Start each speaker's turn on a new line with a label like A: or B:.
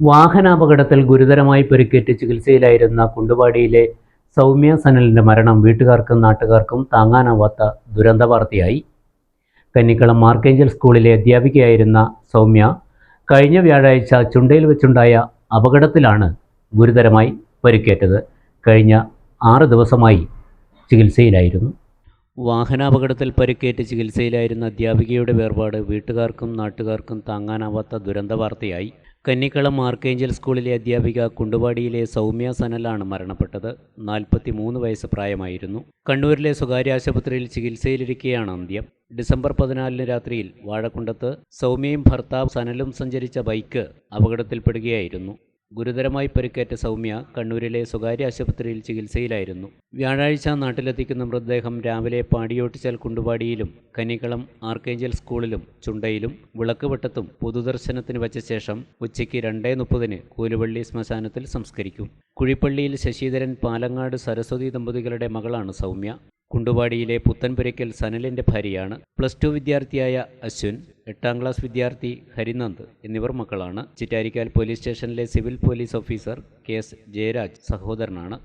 A: വാഹനാപകടത്തിൽ ഗുരുതരമായി പരിക്കേറ്റ് ചികിത്സയിലായിരുന്ന കുണ്ടുവാടിയിലെ സൗമ്യ സനലിന്റെ മരണം വീട്ടുകാർക്കും നാട്ടുകാർക്കും താങ്ങാനാവാത്ത ദുരന്ത വാർത്തയായി കന്നിക്കളം മാർക്കേഞ്ചൽ സ്കൂളിലെ അധ്യാപികയായിരുന്ന സൗമ്യ കഴിഞ്ഞ വ്യാഴാഴ്ച ചുണ്ടയിൽ വെച്ചുണ്ടായ അപകടത്തിലാണ് ഗുരുതരമായി പരിക്കേറ്റത്. കഴിഞ്ഞ ആറ് ദിവസമായി ചികിത്സയിലായിരുന്നു. വാഹനാപകടത്തിൽ പരിക്കേറ്റ് ചികിത്സയിലായിരുന്ന അധ്യാപികയുടെ വേർപാട് വീട്ടുകാർക്കും നാട്ടുകാർക്കും താങ്ങാനാവാത്ത ദുരന്ത വാർത്തയായി കന്നിക്കളം ആർക്കേഞ്ചൽ സ്കൂളിലെ അധ്യാപിക കുണ്ടുവാടിയിലെ സൗമ്യ സനലാണ് മരണപ്പെട്ടത്. നാൽപ്പത്തി മൂന്ന് വയസ്സ് പ്രായമായിരുന്നു. കണ്ണൂരിലെ സ്വകാര്യ ആശുപത്രിയിൽ ചികിത്സയിലിരിക്കെയാണ് അന്ത്യം. ഡിസംബർ പതിനാലിന് രാത്രിയിൽ വാഴക്കുണ്ടത്ത് സൗമ്യയും ഭർത്താവ് സനലും സഞ്ചരിച്ച ബൈക്ക് അപകടത്തിൽപ്പെടുകയായിരുന്നു. ഗുരുതരമായി പരിക്കേറ്റ സൗമ്യ കണ്ണൂരിലെ സ്വകാര്യ ആശുപത്രിയിൽ ചികിത്സയിലായിരുന്നു. വ്യാഴാഴ്ച നാട്ടിലെത്തിക്കുന്ന മൃതദേഹം രാവിലെ പാടിയോട്ടിച്ചാൽ കുണ്ടുപാടിയിലും കനികളം ആർക്കേഞ്ചൽ സ്കൂളിലും ചുണ്ടയിലും വിളക്കുവട്ടത്തും പൊതുദർശനത്തിന് വച്ച ശേഷം ഉച്ചയ്ക്ക് രണ്ടേ മുപ്പതിന് കൂലുവള്ളി ശ്മശാനത്തിൽ സംസ്കരിക്കും. കുഴിപ്പള്ളിയിൽ ശശിധരൻ പാലങ്ങാട് സരസ്വതി ദമ്പതികളുടെ മകളാണ് സൗമ്യ. കുണ്ടുവാടിയിലെ പുത്തൻപുരയ്ക്കൽ സനലിന്റെ ഭാര്യയാണ്. പ്ലസ് ടു വിദ്യാർത്ഥിയായ അശ്വിൻ എട്ടാം ക്ലാസ് വിദ്യാർത്ഥി ഹരിനന്ദ് എന്നിവർ മക്കളാണ്. ചിറ്റാരിക്കാൽ പോലീസ് സ്റ്റേഷനിലെ civil police officer K S Jayaraj സഹോദരനാണ്.